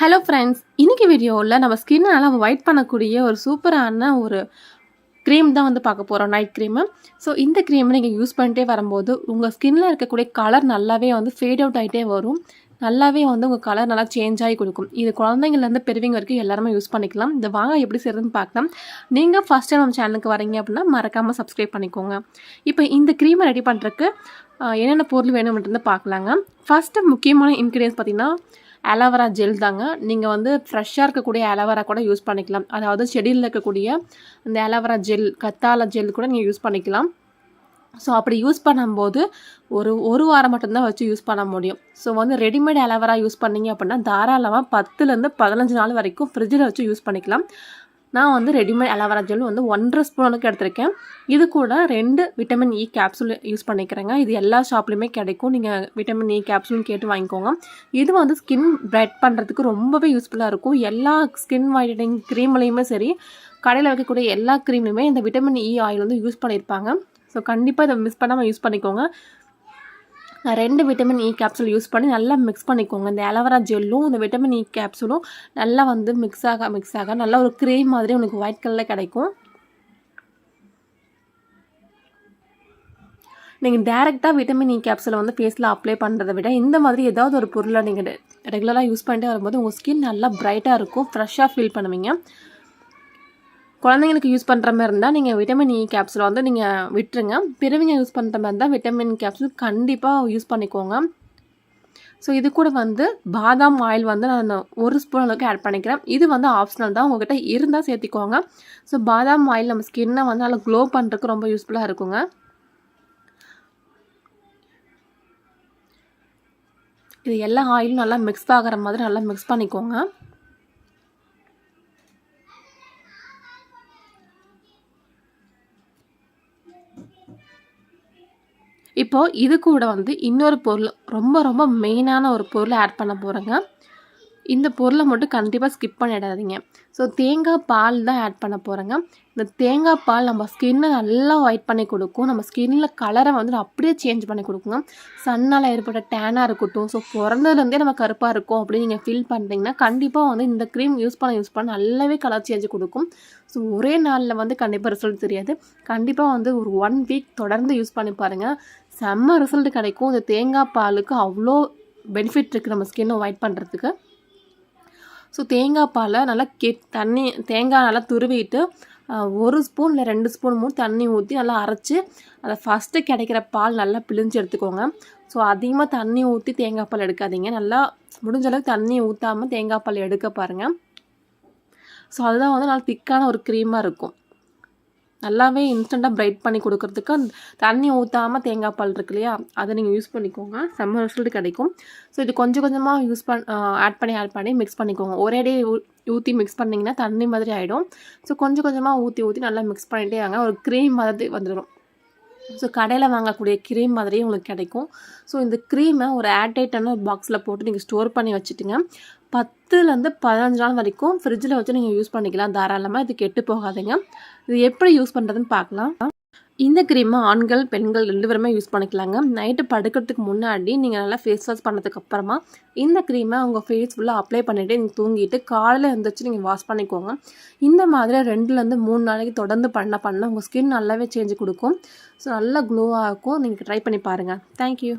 Hello friends இன்றைக்கி வீடியோவில் நம்ம ஸ்கின்னை நல்லா ஒயிட் பண்ணக்கூடிய ஒரு சூப்பரான ஒரு க்ரீம் தான் வந்து பார்க்க போகிறோம் நைட் க்ரீமு ஸோ இந்த க்ரீம் நீங்கள் யூஸ் பண்ணிட்டே வரும்போது உங்கள் ஸ்கின்னில் இருக்கக்கூடிய கலர் நல்லாவே வந்து ஃபேட் அவுட் ஆகிட்டே வரும். நல்லாவே வந்து உங்கள் கலர் நல்லா சேஞ்ச் ஆகி கொடுக்கும். இது குழந்தைங்கள்லேருந்து பெரியவங்க வரைக்கும் எல்லாருமே யூஸ் பண்ணிக்கலாம். இந்த வாங்க எப்படி செய்யறதுன்னு பார்க்கலாம். நீங்கள் ஃபஸ்ட் டைம் நம்ம சேனலுக்கு வரீங்க அப்படின்னா மறக்காமல் சப்ஸ்கிரைப் பண்ணிக்கோங்க. இப்போ இந்த க்ரீமை ரெடி பண்ணுறதுக்கு என்னென்ன பொருள் வேணும்ன்றது பார்க்கலாங்க. ஃபஸ்ட்டு முக்கியமான இன்க்ரீடியன்ஸ் பார்த்திங்கன்னா அலோவேரா ஜெல் தாங்க. நீங்கள் வந்து ஃப்ரெஷ்ஷாக இருக்கக்கூடிய அலோவேரா கூட யூஸ் பண்ணிக்கலாம். அதாவது செடியில் இருக்கக்கூடிய இந்த அலோவேரா ஜெல் கத்தாழை ஜெல் கூட நீங்கள் யூஸ் பண்ணிக்கலாம். ஸோ அப்படி யூஸ் பண்ணும்போது ஒரு ஒரு வாரம் மட்டும்தான் வச்சு யூஸ் பண்ண முடியும். ஸோ வந்து ரெடிமேட் அலோவேரா யூஸ் பண்ணீங்க அப்படின்னா தாராளமாக பத்துலேருந்து பதினஞ்சு நாள் வரைக்கும் ஃப்ரிட்ஜில் வச்சு யூஸ் பண்ணிக்கலாம். நான் வந்து ரெடிமேட் அலோவேரா ஜெல் வந்து ஒன்றரை ஸ்பூன் அளவுக்கு எடுத்திருக்கேன். இது கூட ரெண்டு விட்டமின் இ கேப்சூல் யூஸ் பண்ணிக்கிறேங்க. இது எல்லா ஷாப்லேயுமே கிடைக்கும். நீங்கள் விட்டமின் இ கேப்சூல்னு கேட்டு வாங்கிக்கோங்க. இது வந்து ஸ்கின் பிரைட் பண்ணுறதுக்கு ரொம்பவே யூஸ்ஃபுல்லாக இருக்கும். எல்லா ஸ்கின் ஒயிட்டனிங் க்ரீம்லேயுமே சரி கடையில் வைக்கக்கூடிய எல்லா க்ரீம்லையுமே இந்த விட்டமின் இ ஆயில் வந்து யூஸ் பண்ணியிருப்பாங்க ஸோ கண்டிப்பாக இதை மிஸ் பண்ணாமல் யூஸ் பண்ணிக்கோங்க. ரெண்டு விட்டமின் இ கேப்சூல் யூஸ் பண்ணி நல்லா மிக்ஸ் பண்ணிக்கோங்க. இந்த அலோவேரா ஜெல்லும் இந்த விட்டமின் இ கேப்சூலும் நல்லா வந்து மிக்ஸ் ஆக மிக்ஸ் ஆக நல்லா ஒரு க்ரீம் மாதிரி உனக்கு ஒயிட் கலரில் கிடைக்கும். நீங்கள் டேரெக்டாக விட்டமின் இ கேப்சூலை வந்து ஃபேஸில் அப்ளை பண்ணுறதை விட இந்த மாதிரி ஏதாவது ஒரு பொருளை நீங்கள் ரெகுலராக யூஸ் பண்ணிட்டே வரும்போது உங்கள் ஸ்கின் நல்லா பிரைட்டாக இருக்கும் ஃப்ரெஷ்ஷாக ஃபீல் பண்ணுவீங்க. குழந்தைங்களுக்கு யூஸ் பண்ணுற மாதிரி இருந்தால் நீங்கள் விட்டமின் இ e கேப்சூல் வந்து நீங்கள் விட்டுருங்க. பெரியவங்க யூஸ் பண்ணுற மாதிரி இருந்தால் விட்டமின் கேப்சூல் கண்டிப்பாக யூஸ் பண்ணிக்கோங்க. ஸோ இது கூட வந்து பாதாம் ஆயில் வந்து நான் ஒரு ஸ்பூன் அளவுக்கு ஆட் பண்ணிக்கிறேன். இது வந்து ஆப்ஷனல் தான். உங்கள்கிட்ட இருந்தால் சேர்த்திக்கோங்க. ஸோ பாதாம் ஆயில் நம்ம ஸ்கின்னை வந்து நல்லா க்ளோ பண்ணுறதுக்கு ரொம்ப யூஸ்ஃபுல்லாக இருக்குங்க. இது எல்லா ஆயிலும் நல்லா மிக்ஸ் ஆகிற மாதிரி நல்லா மிக்ஸ் பண்ணிக்கோங்க. இப்போது இது கூட வந்து இன்னொரு பொருள் ரொம்ப ரொம்ப மெயினான ஒரு பொருளை ஆட் பண்ண போகிறேங்க இந்த பொருளை மட்டும் கண்டிப்பாக ஸ்கிப் பண்ணிடாதீங்க. ஸோ தேங்காய் பால் தான் ஆட் பண்ண போகிறேங்க இந்த தேங்காய் பால் நம்ம ஸ்கின்னை நல்லா ஒயிட் பண்ணி கொடுக்கும். நம்ம ஸ்கின்னில் கலரை வந்து அப்படியே சேஞ்ச் பண்ணி கொடுக்குங்க. சன்னால் ஏற்பட்ட டேனாக இருக்கட்டும் ஸோ பிறந்ததுலேருந்தே நம்ம கருப்பாக இருக்கும் அப்படின்னு நீங்கள் ஃபீல் பண்ணுறீங்கன்னா கண்டிப்பாக வந்து இந்த க்ரீம் யூஸ் பண்ண யூஸ் பண்ண நல்லாவே கலர் சேஞ்ச் கொடுக்கும். ஸோ ஒரே நாளில் வந்து கண்டிப்பாக ரிசல்ட் தெரியாது. கண்டிப்பாக வந்து ஒரு ஒன் வீக் தொடர்ந்து யூஸ் பண்ணி பாருங்கள் செம்ம ரிசல்ட் கிடைக்கும். இந்த தேங்காய் பாலுக்கு அவ்வளோ பெனிஃபிட் இருக்குது நம்ம ஸ்கின்னை ஒயிட் பண்ணுறதுக்கு ஸோ தேங்காய் பாலை நல்லா கெ தண்ணி தேங்காய் நல்லா துருவிட்டு ஒரு ஸ்பூன் இல்லை ரெண்டு ஸ்பூன் மூணு தண்ணி ஊற்றி நல்லா அரைச்சி அதை ஃபஸ்ட்டு கிடைக்கிற பால் நல்லா பிழிஞ்சு எடுத்துக்கோங்க. ஸோ அதிகமாக தண்ணி ஊற்றி தேங்காய் பால் எடுக்காதீங்க. நல்லா முடிஞ்ச அளவுக்கு தண்ணி ஊற்றாமல் தேங்காய் பால் எடுக்க பாருங்கள் ஸோ அதுதான் வந்து நல்லா திக்கான ஒரு க்ரீமாக இருக்கும். நல்லாவே இன்ஸ்டண்ட்டாக பிரைட் பண்ணி கொடுக்குறதுக்கு தண்ணி ஊற்றாமல் தேங்காய் பால் இருக்கு இல்லையா? அதை நீங்கள் யூஸ் பண்ணிக்கோங்க. செம்ம ரிசல்ட் கிடைக்கும். ஸோ இது கொஞ்சம் கொஞ்சமாக யூஸ் பண் ஆட் பண்ணி ஆட் பண்ணி மிக்ஸ் பண்ணிக்கோங்க. ஒரே டே ஊற்றி மிக்ஸ் பண்ணிங்கன்னா தண்ணி மாதிரி ஆகிடும் ஸோ கொஞ்சம் கொஞ்சமாக ஊற்றி ஊற்றி நல்லா மிக்ஸ் பண்ணிகிட்டே வாங்க. ஒரு க்ரீம் மாதிரி வந்துடும். ஸோ கடையில் வாங்கக்கூடிய க்ரீம் மாதிரியே உங்களுக்கு கிடைக்கும். ஸோ இந்த க்ரீமை ஒரு ஏர்டைட்டான ஒரு பாக்ஸில் போட்டு நீங்கள் ஸ்டோர் பண்ணி வச்சுட்டுங்க. பத்துலேருந்து பதினஞ்சு நாள் வரைக்கும் ஃப்ரிட்ஜில் வச்சு நீங்கள் யூஸ் பண்ணிக்கலாம். தாராளமாக இது கெட்டு போகாதீங்க. இது எப்படி யூஸ் பண்ணுறதுன்னு பார்க்கலாம். இந்த க்ரீமை ஆண்கள் பெண்கள் ரெண்டு பேருமே யூஸ் பண்ணிக்கலாங்க. நைட்டு படுக்கிறதுக்கு முன்னாடி நீங்கள் நல்லா ஃபேஸ் வாஷ் பண்ணதுக்கு அப்புறமா இந்த க்ரீமை உங்கள் ஃபேஸ் ஃபுல்லாக அப்ளை பண்ணிவிட்டு நீங்கள் தூங்கிட்டு காலையில் எழுந்திரிச்சு நீங்கள் வாஷ் பண்ணிக்கோங்க. இந்த மாதிரி ரெண்டுலேருந்து மூணு நாளைக்கு தொடர்ந்து பண்ண பண்ண உங்கள் ஸ்கின் நல்லாவே சேஞ்சு கொடுக்கும். ஸோ நல்லா க்ளோவாக இருக்கும். நீங்கள் ட்ரை பண்ணி பாருங்கள் தேங்க்யூ